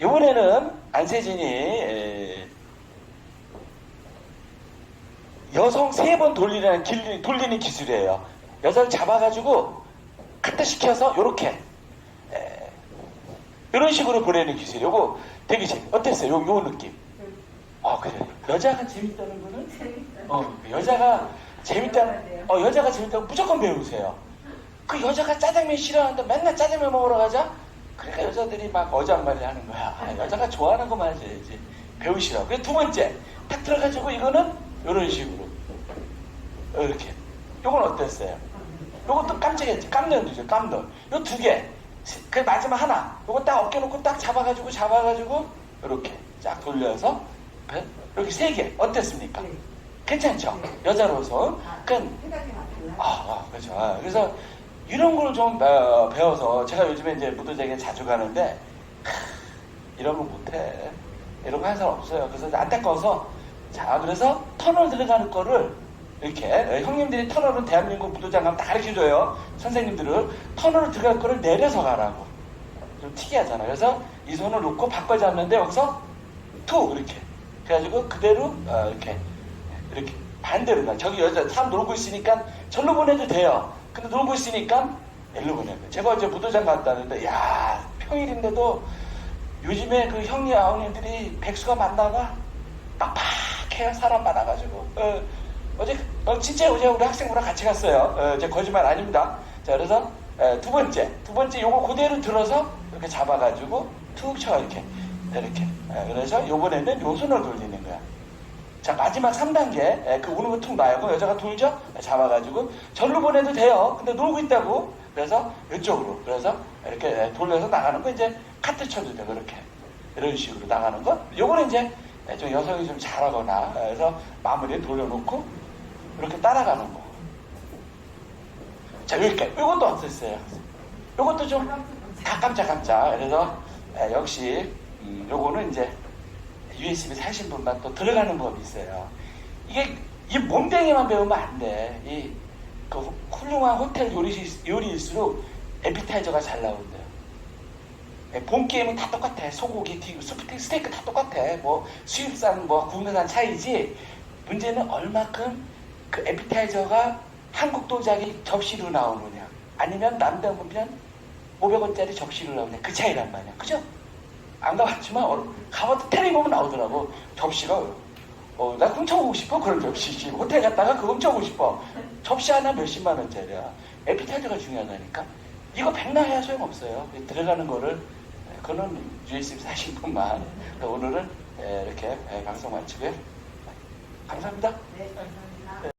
이번에는 안세진이 에, 여성 세 번 돌리는 길- 돌리는 기술이에요. 여자를 잡아가지고 카트 시켜서 요렇게 에, 이런 식으로 보내는 기술. 요거 되게 재밌. 어땠어요? 요, 요 느낌. 아 그래. 여자가 재밌다는 거는 재밌다. 어 여자가 재밌다는 어 여자가 재밌다고 무조건 배우세요. 그 여자가 짜장면 싫어하는데 맨날 짜장면 먹으러 가자. 그러니까 여자들이 막 어장말이 하는 거야. 아, 여자가 좋아하는 거만 해야지. 배우시라고. 그리고 두 번째, 탁 들어가지고 이거는 이런 식으로. 이렇게. 요건 어땠어요? 요것도 깜짝이었지. 깜놀이죠. 깜놀. 요 두 개. 그 마지막 하나. 요거 딱 어깨 놓고 딱 잡아가지고 잡아가지고 이렇게 쫙 돌려서 배- 이렇게 세 개. 어땠습니까? 네. 괜찮죠? 여자로서. 그러니까. 아, 아, 그렇죠. 아, 그래서 이런 걸좀 어, 배워서 제가 요즘에 이제 무도장에 자주 가는데 크, 이런 거 못해. 이런 거 하는 사람 없어요. 그래서 안타까워서 자 그래서 터널 들어가는 거를 이렇게 어, 형님들이 터널은 대한민국 무도장 가면 다 가르쳐줘요. 선생님들을 터널을 들어갈 거를 내려서 가라고. 좀 특이하잖아요. 그래서 이 손을 놓고 바꿔 잡는데 여기서 투 이렇게 그래가지고 그대로 어, 이렇게 이렇게 반대로 가. 저기 여자 사람 놀고 있으니까 절로 보내도 돼요. 근데 놀고 있으니까 일로 보내요. 제가 어제 무도장 갔다 왔는데 야 평일인데도 요즘에 그 형님 아우님들이 백수가 만나가 빡빡해요. 사람 많아가지고 어, 어제 어, 진짜 어제 우리 학생부랑 같이 갔어요. 어, 제 거짓말 아닙니다. 자 그래서 에, 두 번째 두 번째 요거 그대로 들어서 이렇게 잡아가지고 툭쳐 이렇게 이렇게 에, 그래서 요번에는 요 손을 돌리는 거야. 자 마지막 3단계 그 우는 거툭 놔요. 그럼 여자가 돌죠? 잡아가지고 절로 보내도 돼요. 근데 놀고 있다고. 그래서 이쪽으로 그래서 이렇게 에, 돌려서 나가는 거 이제 카트 쳐도 돼 그렇게 이런 식으로 나가는 거. 요거는 이제 에, 좀 여성이 좀 잘하거나 에, 그래서 마무리에 돌려놓고 이렇게 따라가는 거. 자 여기까지. 요것도 어땠어요? 요것도 좀다 깜짝깜짝. 그래서 에, 역시 음, 요거는 이제 USB 사신 분만 또 들어가는 법이 있어요. 이게 이 몸뚱이만 배우면 안 돼. 이 그 훌륭한 호텔 요리 요리일수록 에피타이저가 잘 나온대요. 예, 본 게임은 다 똑같아. 소고기, 튀김, 스테이크, 다 똑같아. 뭐 수입산, 뭐 국내산 차이지. 문제는 얼마큼 그 에피타이저가 한국 도자기 접시로 나오느냐, 아니면 남대 보면 500원짜리 접시로 나오느냐, 그 차이란 말이야. 그죠? 안 가봤지만 어, 가봐도 테레비 보면 나오더라고. 접시가 어, 나 훔쳐오고 싶어 그런 접시지. 호텔 갔다가 그거 훔쳐오고 싶어. 접시 하나 몇십만 원짜리야. 에피타이저가 중요하다니까. 이거 백나 해야 소용없어요. 들어가는 거를 그거는 USB 사신 분만. 오늘은 에, 이렇게 에, 방송 마치고요. 감사합니다. 네, 감사합니다.